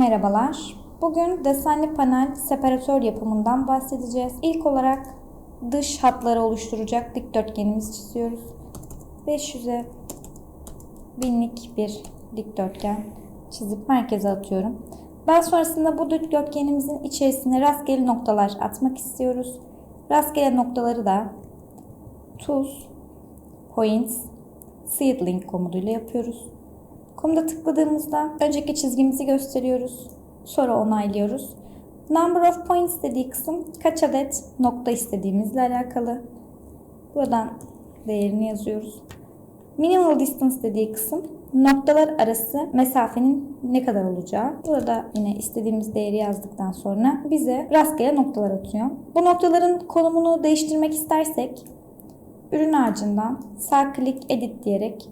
Merhabalar. Bugün desenli panel separatör yapımından bahsedeceğiz. İlk olarak dış hatları oluşturacak dikdörtgenimizi çiziyoruz. 500'e binlik bir dikdörtgen çizip merkeze atıyorum. Daha sonrasında bu dikdörtgenimizin içerisine rastgele noktalar atmak istiyoruz. Rastgele noktaları da tuz, points, seedling komutuyla yapıyoruz. Komuda tıkladığımızda önceki çizgimizi gösteriyoruz. Sonra onaylıyoruz. Number of points dediği kısım kaç adet nokta istediğimizle alakalı. Buradan değerini yazıyoruz. Minimal distance dediği kısım noktalar arası mesafenin ne kadar olacağı. Burada yine istediğimiz değeri yazdıktan sonra bize rastgele noktalar atıyor. Bu noktaların konumunu değiştirmek istersek ürün ağacından sağ klik edit diyerek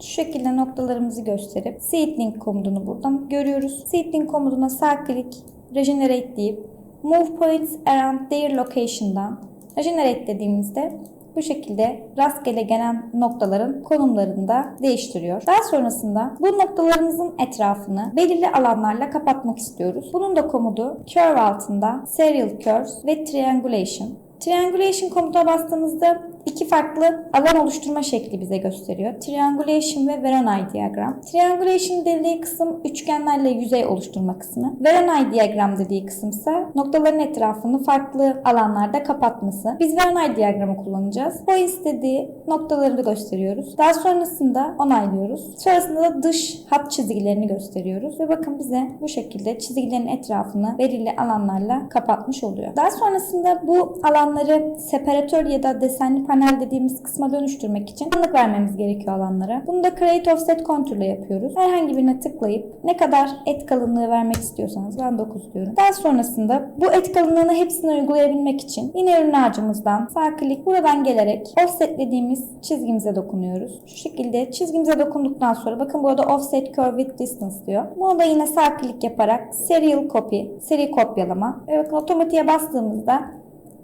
şu şekilde noktalarımızı gösterip seedling komutunu buradan görüyoruz. Seedling komutuna sağ klik regenerate deyip move points around their location'dan regenerate dediğimizde bu şekilde rastgele gelen noktaların konumlarını da değiştiriyor. Daha sonrasında bu noktalarımızın etrafını belirli alanlarla kapatmak istiyoruz. Bunun da komutu curve altında serial curves ve triangulation. Triangulation komutuna bastığımızda iki farklı alan oluşturma şekli bize gösteriyor. Triangulation ve Voronoi diagram. Triangulation dediği kısım üçgenlerle yüzey oluşturma kısmı. Voronoi diagram dediği kısımsa noktaların etrafını farklı alanlarda kapatması. Biz Voronoi diagramı kullanacağız. Points dediği noktaları da gösteriyoruz. Daha sonrasında onaylıyoruz. Sonrasında da dış hat çizgilerini gösteriyoruz. Ve bakın bize bu şekilde çizgilerin etrafını belirli alanlarla kapatmış oluyor. Daha sonrasında bu alanları separatör ya da desenli panel dediğimiz kısma dönüştürmek için tanık vermemiz gerekiyor alanlara. Bunu da Create Offset Contour ile yapıyoruz. Herhangi birine tıklayıp ne kadar et kalınlığı vermek istiyorsanız ben 9 diyorum. Daha sonrasında bu et kalınlığını hepsini uygulayabilmek için yine ürün ağacımızdan sağ klik buradan gelerek offsetlediğimiz çizgimize dokunuyoruz. Şu şekilde çizgimize dokunduktan sonra bakın burada offset curve with distance diyor. Bunu da yine sağ klik yaparak serial copy, seri kopyalama. Ve bakın otomatiğe bastığımızda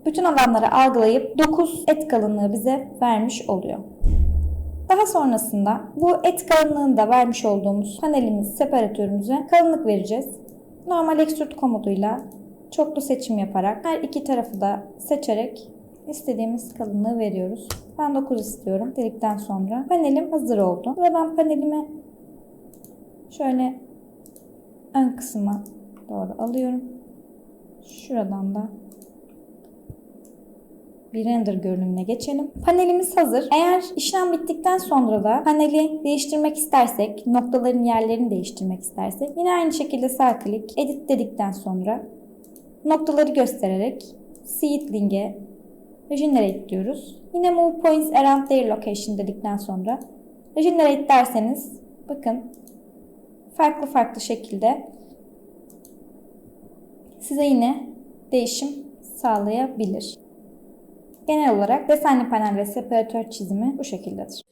bütün alanları algılayıp 9 et kalınlığı bize vermiş oluyor. Daha sonrasında bu et kalınlığını da vermiş olduğumuz panelimiz, separatörümüze kalınlık vereceğiz. Normal extrude komutuyla çoklu seçim yaparak her iki tarafı da seçerek istediğimiz kalınlığı veriyoruz. Ben 9 istiyorum dedikten sonra panelim hazır oldu. Buradan panelimi şöyle ön kısma doğru alıyorum. Şuradan da bir render görünümüne geçelim. Panelimiz hazır. Eğer işlem bittikten sonra da paneli değiştirmek istersek, noktaların yerlerini değiştirmek istersek yine aynı şekilde sağ klik edit dedikten sonra noktaları göstererek seedling'e regenerate diyoruz. Yine move points around their location dedikten sonra regenerate derseniz bakın farklı farklı şekilde size yine değişim sağlayabilir. Genel olarak desenli panel ve separatör çizimi bu şekildedir.